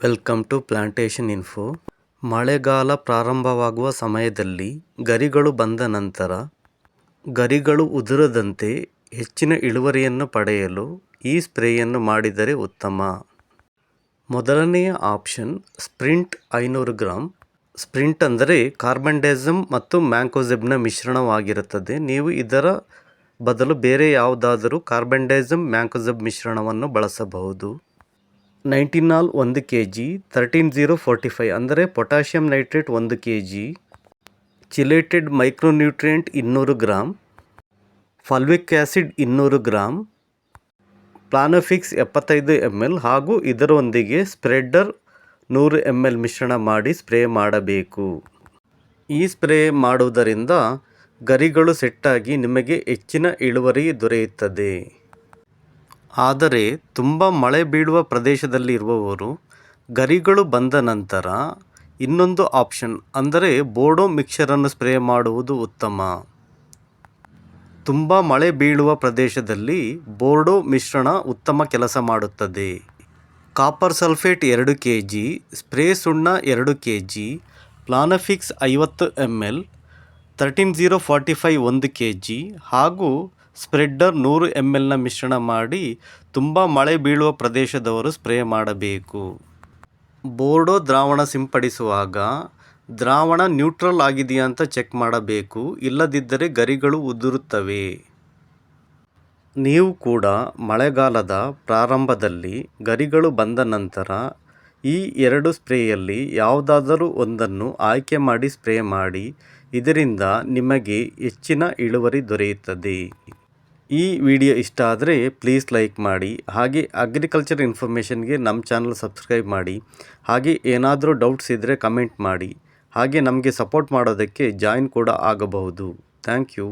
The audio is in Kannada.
ವೆಲ್ಕಮ್ ಟು ಪ್ಲಾಂಟೇಶನ್ ಇನ್ಫೋ ಮಳೆಗಾಲ ಪ್ರಾರಂಭವಾಗುವ ಸಮಯದಲ್ಲಿ ಗರಿಗಳು ಬಂದ ನಂತರ ಗರಿಗಳು ಉದುರದಂತೆ ಹೆಚ್ಚಿನ ಇಳುವರಿಯನ್ನು ಪಡೆಯಲು ಈ ಸ್ಪ್ರೇಯನ್ನು ಮಾಡಿದರೆ ಉತ್ತಮ. ಮೊದಲನೆಯ ಆಪ್ಷನ್, ಸ್ಪ್ರಿಂಟ್ ಐನೂರು ಗ್ರಾಮ್ ಸ್ಪ್ರಿಂಟ್ ಅಂದರೆ ಕಾರ್ಬನ್ಡೈಸಮ್ ಮತ್ತು ಮ್ಯಾಂಕೋಸೆಬ್ನ ಮಿಶ್ರಣವಾಗಿರುತ್ತದೆ. ನೀವು ಇದರ ಬದಲು ಬೇರೆ ಯಾವುದಾದರೂ ಕಾರ್ಬನ್ಡೈಸಮ್, ಮ್ಯಾಂಕೋಸೆಬ್ ಮಿಶ್ರಣವನ್ನು ಬಳಸಬಹುದು. ನೈಂಟಿನಾಲ್ ಒಂದು K G thirteen zero forty five ಅಂದರೆ ಪೊಟ್ಯಾಷಿಯಂ ನೈಟ್ರೇಟ್ ಒಂದು ಕೆ ಜಿ ಚಿಲೇಟೆಡ್ ಮೈಕ್ರೋನ್ಯೂಟ್ರಿಯೆಂಟ್ ಇನ್ನೂರು ಗ್ರಾಮ್ ಫಲ್ವಿಕ್ ಆ್ಯಸಿಡ್ ಇನ್ನೂರು ಗ್ರಾಮ್ ಪ್ಲಾನೋಫಿಕ್ಸ್ ಎಪ್ಪತ್ತೈದು ಎಂ ಎಲ್ ಹಾಗೂ ಇದರೊಂದಿಗೆ ಸ್ಪ್ರೆಡ್ಡರ್ ನೂರು ಎಂ ಎಲ್ ಮಿಶ್ರಣ ಮಾಡಿ ಸ್ಪ್ರೇ ಮಾಡಬೇಕು. ಈ ಸ್ಪ್ರೇ ಮಾಡುವುದರಿಂದ ಗರಿಗಳು ಸೆಟ್ಟಾಗಿ ನಿಮಗೆ ಹೆಚ್ಚಿನ ಇಳುವರಿ ದೊರೆಯುತ್ತದೆ. ಆದರೆ ತುಂಬ ಮಳೆ ಬೀಳುವ ಪ್ರದೇಶದಲ್ಲಿ ಇರುವವರು ಗರಿಗಳು ಬಂದ ನಂತರ ಇನ್ನೊಂದು ಆಪ್ಷನ್ ಅಂದರೆ ಬೋಡೋ ಮಿಕ್ಸರನ್ನು ಸ್ಪ್ರೇ ಮಾಡುವುದು ಉತ್ತಮ. ತುಂಬ ಮಳೆ ಬೀಳುವ ಪ್ರದೇಶದಲ್ಲಿ ಬೋರ್ಡೋ ಮಿಶ್ರಣ ಉತ್ತಮ ಕೆಲಸ ಮಾಡುತ್ತದೆ. ಕಾಪರ್ ಸಲ್ಫೇಟ್ ಎರಡು ಕೆ ಜಿ ಸ್ಪ್ರೇ ಸುಣ್ಣ ಎರಡು ಕೆ ಜಿ ಪ್ಲಾನಫಿಕ್ಸ್ ಐವತ್ತು M L thirteen zero forty five ಒಂದು ಕೆ ಜಿ ಹಾಗೂ ಸ್ಪ್ರೆಡ್ಡರ್ ನೂರು ಎಂ ಎಲ್ನ ಮಿಶ್ರಣ ಮಾಡಿ ತುಂಬ ಮಳೆ ಬೀಳುವ ಪ್ರದೇಶದವರು ಸ್ಪ್ರೇ ಮಾಡಬೇಕು. ಬೋರ್ಡೋ ದ್ರಾವಣ ಸಿಂಪಡಿಸುವಾಗ ದ್ರಾವಣ ನ್ಯೂಟ್ರಲ್ ಆಗಿದೆಯಾ ಅಂತ ಚೆಕ್ ಮಾಡಬೇಕು. ಇಲ್ಲದಿದ್ದರೆ ಗರಿಗಳು ಉದುರುತ್ತವೆ. ನೀವು ಕೂಡ ಮಳೆಗಾಲದ ಪ್ರಾರಂಭದಲ್ಲಿ ಗರಿಗಳು ಬಂದ ನಂತರ ಈ ಎರಡು ಸ್ಪ್ರೇಯಲ್ಲಿ ಯಾವುದಾದರೂ ಒಂದನ್ನು ಆಯ್ಕೆ ಮಾಡಿ ಸ್ಪ್ರೇ ಮಾಡಿ, ಇದರಿಂದ ನಿಮಗೆ ಹೆಚ್ಚಿನ ಇಳುವರಿ ದೊರೆಯುತ್ತದೆ. ಈ ವಿಡಿಯೋ ಇಷ್ಟ ಆದರೆ ಪ್ಲೀಸ್ ಲೈಕ್ ಮಾಡಿ, ಹಾಗೆ ಅಗ್ರಿಕಲ್ಚರ್ ಇನ್ಫಾರ್ಮೇಷನ್ಗೆ ನಮ್ಮ ಚಾನಲ್ ಸಬ್ಸ್ಕ್ರೈಬ್ ಮಾಡಿ, ಹಾಗೆ ಏನಾದರೂ ಡೌಟ್ಸ್ ಇದ್ದರೆ ಕಮೆಂಟ್ ಮಾಡಿ, ಹಾಗೆ ನಮಗೆ ಸಪೋರ್ಟ್ ಮಾಡೋದಕ್ಕೆ ಜಾಯಿನ್ ಕೂಡ ಆಗಬಹುದು. Thank you